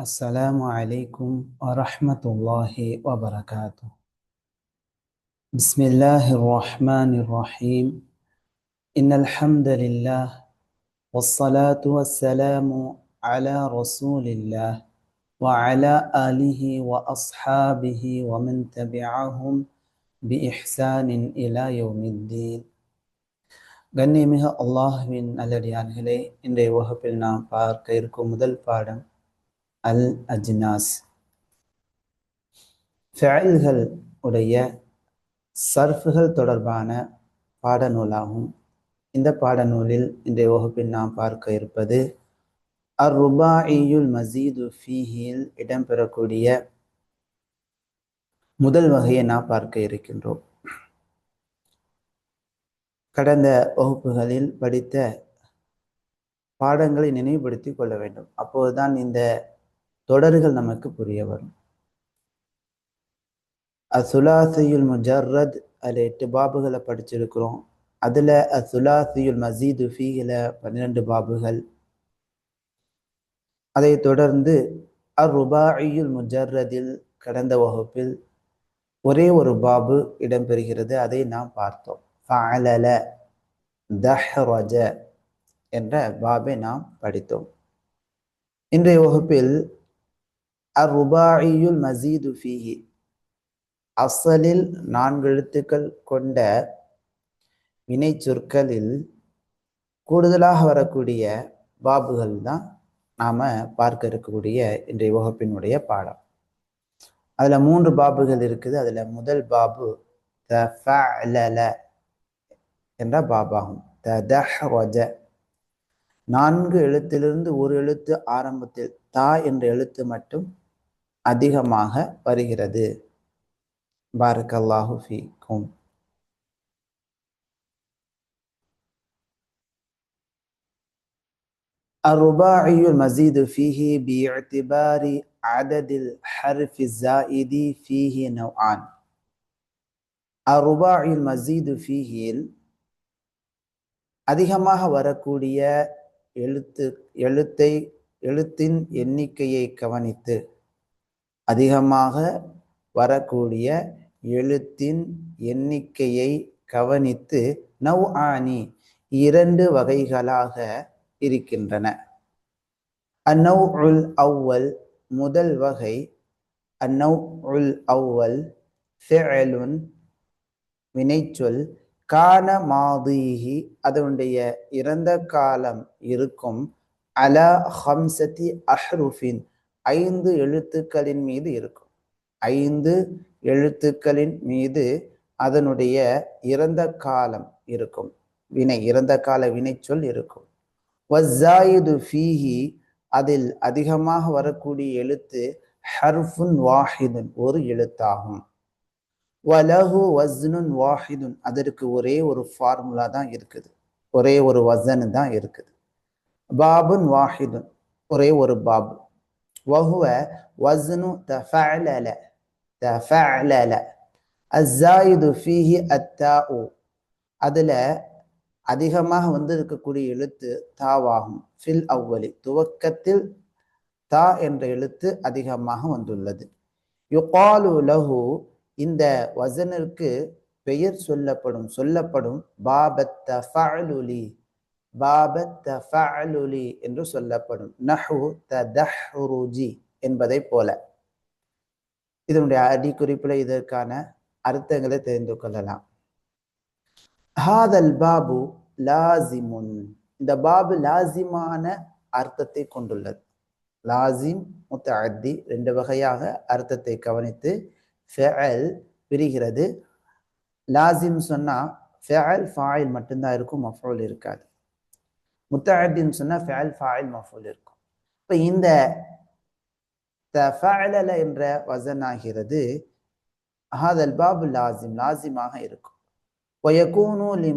السلام عليكم ورحمة الله وبركاته بسم الله الرحمن الرحيم إن الحمد لله والصلاة والسلام على رسول الله وعلى آله وأصحابه ومن تبعهم بإحسان إلى يوم الدين கண்ணியமிக அல்லாஹுவின் நல்லடியார்களே இன்றைய வகுப்பில் நாம் பார்க்க இருக்கும் முதல் பாடம் அல் அஜ்னாஸ் ஃபெயல்கள் உடைய சர்ஃபுகள் தொடர்பான பாடநூலாகும். இந்த பாடநூலில் இன்றைய வகுப்பில் நாம் பார்க்க இருப்பது அர் ருபாஇயுல் மசீது ஃபீஹில் இடம்பெறக்கூடிய முதல் வகையை நாம் பார்க்க இருக்கின்றோம். கடந்த வகுப்புகளில் படித்த பாடங்களை நினைவுபடுத்திக் கொள்ள வேண்டும். அப்போதுதான் இந்த தொடர்கள் நமக்கு புரிய வரும். அசுலாசியுல் முஜர்ரத் அதில் எட்டு பாபுகளை படிச்சிருக்கிறோம். அதில் அசுலாசியுல் மசீது ஃபீகில் பன்னிரெண்டு பாபுகள். அதை தொடர்ந்து அர் ருபாயுல் முஜர்ரதில் கடந்த வகுப்பில் ஒரே ஒரு பாபு இடம்பெறுகிறது. அதை நாம் பார்த்தோம். ஃபஅலல தஹ்ரஜ என்ற பாபை நாம் படித்தோம். இன்றைய வகுப்பில் அர் மசீது ஃபீஹி. அசலில் நான்கு எழுத்துக்கள் கொண்ட வினை சொற்களில் கூடுதலாக வரக்கூடிய பாபுகள் தான் நாம் பார்க்க இருக்கக்கூடிய இன்றைய வகுப்பினுடைய பாடம். அதில் மூன்று பாபுகள் இருக்குது. அதில் முதல் பாபு தஃபஅலல என்ற பாபாகும். த நான்கு எழுத்திலிருந்து ஒரு எழுத்து ஆரம்பத்தில் தா என்ற எழுத்து மட்டும் அதிகமாக வருகிறது பாரக்கல்லாஹு ஃபீக்கும் الرباعي المزيد فيه باعتبار عدد الحرف الزائد فيه نوعان الرباعي المزيد فيه அதிகமாக வரக்கூடிய எழுத்து எழுத்தை எழுத்தின் எண்ணிக்கையை கவனித்து அதிகமாக வரக்கூடிய எழுத்தின் எண்ணிக்கையை கவனித்து நவ் ஆனி இரண்டு வகைகளாக இருக்கின்றன. அந்நவ் உல் அவ்வல் முதல் வகை அந்நவ் உல் அவ்வல் ஃபெலுன் வினைச்சொல் கான மாதீஹி அதனுடைய இறந்த காலம் இருக்கும் அல ஹம்சதி அஹ்ருஃபின் ஐந்து எழுத்துக்களின் மீது இருக்கும். ஐந்து எழுத்துக்களின் மீது அதனுடைய இறந்த காலம் இருக்கும். வினை இறந்த கால வினை சொல் இருக்கும். வஸ்ஸாயிது ஃபீஹி அதில் அதிகமாக வரக்கூடிய எழுத்து ஹர்ஃபுன் வாஹிதுன் ஒரு எழுத்தாகும். வலஹு வஸ்னுன் வாஹிதுன் அதற்கு ஒரே ஒரு ஃபார்முலா தான் இருக்குது. ஒரே ஒரு வசனு தான் இருக்குது. பாபுன் வாஹிதுன் ஒரே ஒரு பாபு. وهو وزن تفعلل تفعلل. الزايد فيه التاء. அதுல அதிகமாக வந்து இருக்கக்கூடிய எழுத்து தாவாகும் ஃபில் அவ்வலி துவக்கத்தில் தா என்ற எழுத்து அதிகமாக வந்துள்ளது யுகாலு லஹு இந்த வசனிற்கு பெயர் சொல்லப்படும் சொல்லப்படும் பாபத்த ஃபஅலுலி பாபத்த ஃபஅலுலி என்று சொல்லப்படும். நஹு ததஹ்ருஜி என்பதை போல. இதனுடைய அடிக்குறிப்பில் இதற்கான அர்த்தங்களை தெரிந்து கொள்ளலாம். ஹாதல் பாபு லாசிமுன். இந்த பாபு லாசிமான அர்த்தத்தை கொண்டுள்ளது. லாசிம் முத்த அத்தி ரெண்டு வகையாக அர்த்தத்தை கவனித்து ஃபெல் பிரிகிறது. லாசிம் சொன்னால் ஃபெல் ஃபாயில் மட்டும்தான் இருக்கும் மஃபோல் இருக்காது. முத்தாஹின்னு சொன்னால் ஃபேல் ஃபாயில் மஃபூல் இருக்கும். இப்போ இந்த ஃபேலல என்ற வசன் ஆகிறது. ஹாதல் பாபு லாசிம் லாசிமாக இருக்கும். ஒயகூனு லி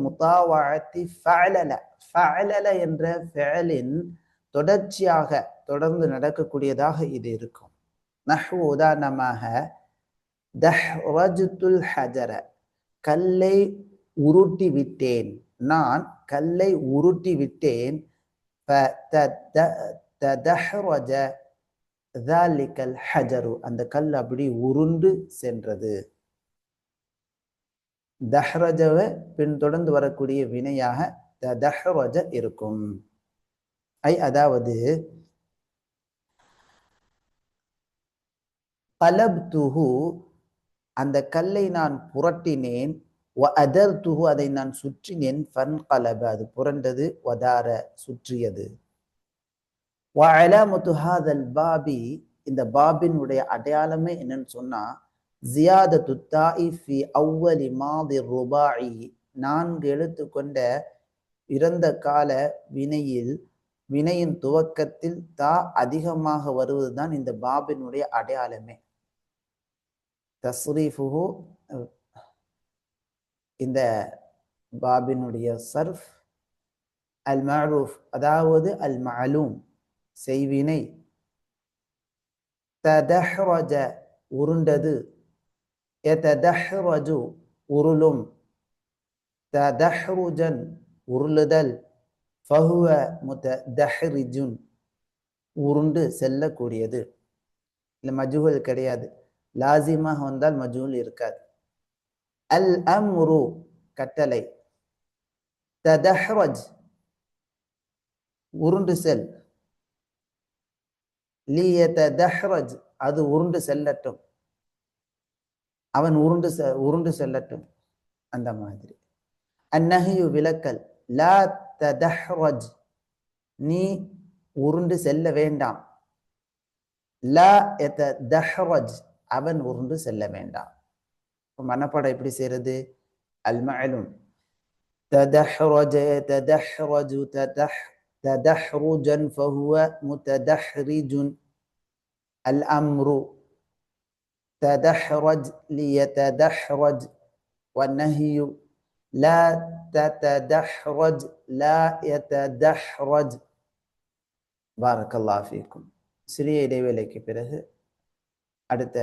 ஃபேலல. ஃபேலல என்ற ஃபேலின் தொடர்ச்சியாக தொடர்ந்து நடக்கக்கூடியதாக இது இருக்கும். நஹ்வு உதாரணமாக தஹ் ரஜுத்துல் ஹஜர கல்லை உருட்டி விட்டேன். நான் கல்லை உருட்டி விட்டேன் ஹஜரு. அந்த கல் அப்படி உருண்டு சென்றது. தஹ்ரஜவை பின்தொடர்ந்து வரக்கூடிய வினையாக தஹ்ரஜ இருக்கும். ஐ அதாவது கலப்துஹு அந்த கல்லை நான் புரட்டினேன். அதர் அதை நான் சுற்றினேன் ஃபன் கலப அது புரண்டது வதார சுற்றியது. வஅலாமத்து ஹாதல் பாபி இந்த பாபினுடைய அடையாளமே என்னன்னு சொன்னா ஜியாதத்து தாஇ ஃபி அவ்வலி மாதி ருபாஇ நான்கு எழுத்து கொண்ட இறந்த கால வினையில் வினையின் துவக்கத்தில் தா அதிகமாக வருவதுதான் இந்த பாபினுடைய அடையாளமே. தஸ்ரீஃபுஹு இந்த பாபினுடைய சர்ஃப் அல் மஅரூஃப் அதாவது அல் மலூம் செய்வினை ததஹ்ரஜ உருண்டது எததஹ்ரஜு உருளும் ததஹ்ருஜன் உருளுதல் ஃபஹுவ முத்ததஹ்ரிஜுன் உருண்டு செல்லக்கூடியது. இல்லை மஜூல் கிடையாது. லாசிமாக வந்தால் மஜூல் இருக்காது. அல் அம்ரு கட்டளை. ததஹ்ரஜ் உருண்டு செல் லியதஹ்ரஜ் அது உருண்டு செல்லட்டும். அவன் உருண்டு உருண்டு செல்லட்டும். அந்த மாதிரி. அந்நகையு விளக்கல் லா ததஹ்ரஜ் நீ உருண்டு செல்ல வேண்டாம். லா எதஹ்ரஜ் அவன் உருண்டு செல்ல வேண்டாம். மனப்பாடம் எப்படி செய்யறது அல் மஅலும் تدحرج يتدحرج تدح تدحرجا فهو متدحرج الأمر تدحرج ليتدحرج والنهي لا تتدحرج لا يتدحرج بارك الله فيكم சிறிய இடைவேளைக்கு பிறகு அடுத்த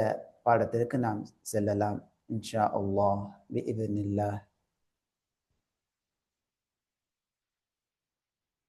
பாடத்திற்கு நாம் செல்லலாம் إن شاء الله بإذن الله.